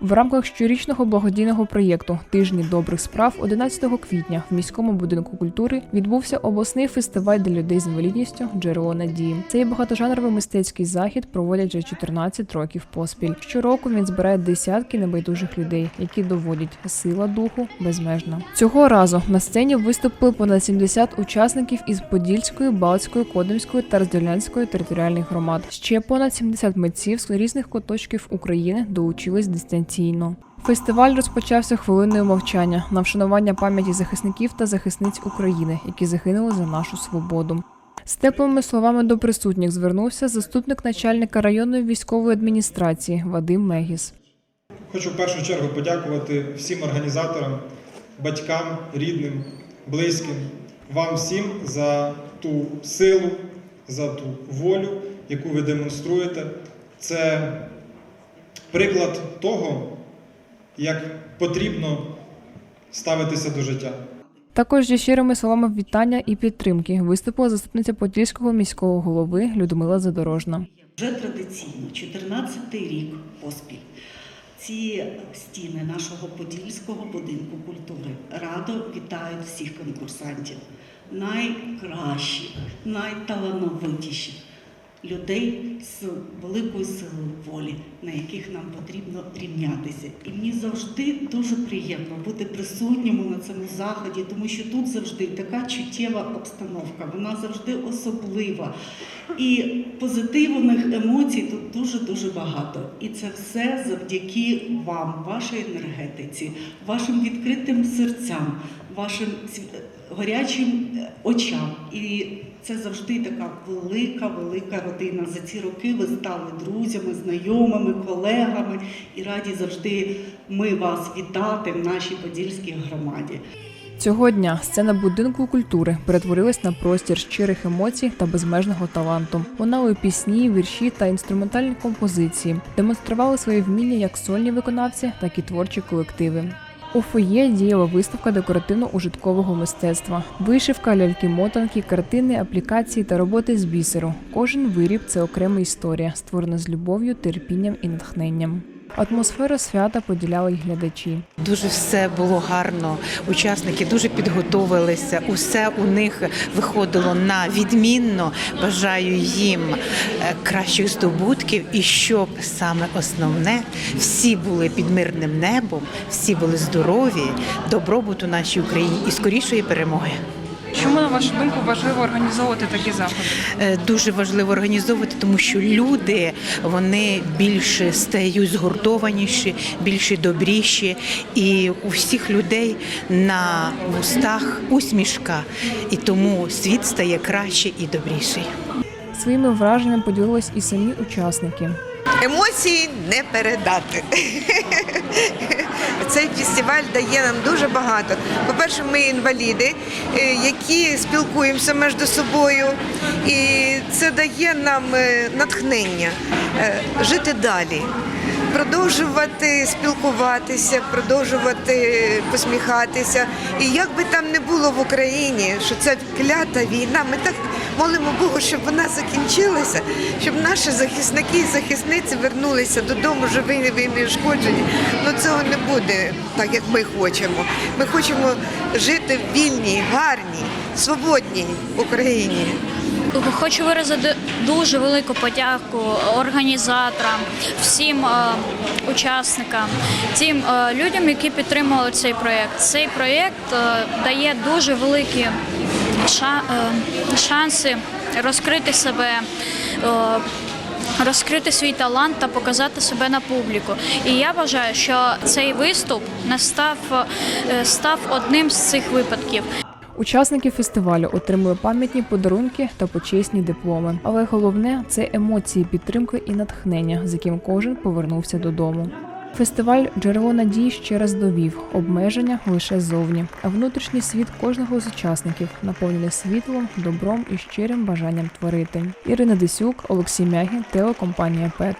В рамках щорічного благодійного проєкту Тижні добрих справ 11 квітня в міському будинку культури відбувся обласний фестиваль для людей з інвалідністю Джерело надії. Цей багатожанровий мистецький захід проводять вже 14 років поспіль. Щороку він збирає десятки небайдужих людей, які доводять сила духу безмежна. Цього разу на сцені виступили понад 70 учасників із Подільської, Балтської, Кодимської та Розділянської територіальних громад. Ще понад 70 митців з різних куточків України долучились дистанційно. Фестиваль розпочався хвилиною мовчання на вшанування пам'яті захисників та захисниць України, які загинули за нашу свободу. З теплими словами до присутніх звернувся заступник начальника районної військової адміністрації Вадим Мегіс. Хочу в першу чергу подякувати всім організаторам, батькам, рідним, близьким, вам всім за ту силу, за ту волю, яку ви демонструєте. Це приклад того, як потрібно ставитися до життя. Також зі щирими словами вітання і підтримки виступила заступниця Подільського міського голови Людмила Задорожна. Вже традиційно, 14-й рік поспіль. Ці стіни нашого Подільського будинку культури радо вітають всіх конкурсантів, найкращих, найталановитіших людей з великою силою волі, на яких нам потрібно рівнятися. І мені завжди дуже приємно бути присутньому на цьому заході, тому що тут завжди така чуттєва обстановка, вона завжди особлива. І позитивних емоцій тут дуже-дуже багато. І це все завдяки вам, вашій енергетиці, вашим відкритим серцям, вашим горячим е, очам. І це завжди така велика, велика родина. За ці роки ви стали друзями, знайомими, колегами і раді завжди ми вас вітати в нашій подільській громаді. Цього дня сцена будинку культури перетворилась на простір щирих емоцій та безмежного таланту. Лунали пісні, вірші та інструментальні композиції, демонстрували свої вміння як сольні виконавці, так і творчі колективи. У фоє діяла виставка декоративно-ужиткового мистецтва, вишивка, ляльки-мотанки, картини, аплікації та роботи з бісеру. Кожен виріб це окрема історія, створена з любов'ю, терпінням і натхненням. Атмосферу свята поділяли й глядачі. Дуже все було гарно. Учасники дуже підготовилися. Усе у них виходило на відмінно. Бажаю їм е, кращих здобутків і щоб саме основне всі були під мирним небом, всі були здорові, добробуту нашій Україні і скорішої перемоги. Чому на вашу думку важливо організовувати такі заходи? Е, Дуже важливо організовувати, тому що люди вони більше стають згуртованіші, більше добріші, і у всіх людей на вустах усмішка, і тому світ стає краще і добріший. Своїми враженнями поділились і самі учасники. Емоції не передати. Цей фестиваль дає нам дуже багато. По-перше, ми інваліди, е, які спілкуємося між собою, і це дає нам е, натхнення е, жити далі. Продовжувати спілкуватися, продовжувати посміхатися. І як би там не було в Україні, що це клята війна, ми так молимо Богу, щоб вона закінчилася, щоб наші захисники і захисниці вернулися додому живими і неушкоджені. Ну цього не буде так, як ми хочемо. Ми хочемо жити в вільній, гарній, свободній Україні. Хочу виразити дуже велику подяку організаторам, всім е, учасникам, тим е, людям, які підтримували цей проєкт. Цей проєкт е, дає дуже великі шанси розкрити себе. е, Розкрити свій талант та показати себе на публіку. І я вважаю, що цей виступ не став, е, став одним з цих випадків. Учасники фестивалю отримали пам'ятні подарунки та почесні дипломи. Але головне це емоції підтримки і натхнення, з яким кожен повернувся додому. Фестиваль джерело надії ще раз довів обмеження лише зовні, а внутрішній світ кожного з учасників наповнений світлом, добром і щирим бажанням творити. Ірина Десюк, Олексій Мягін, телекомпанія ПЕТ.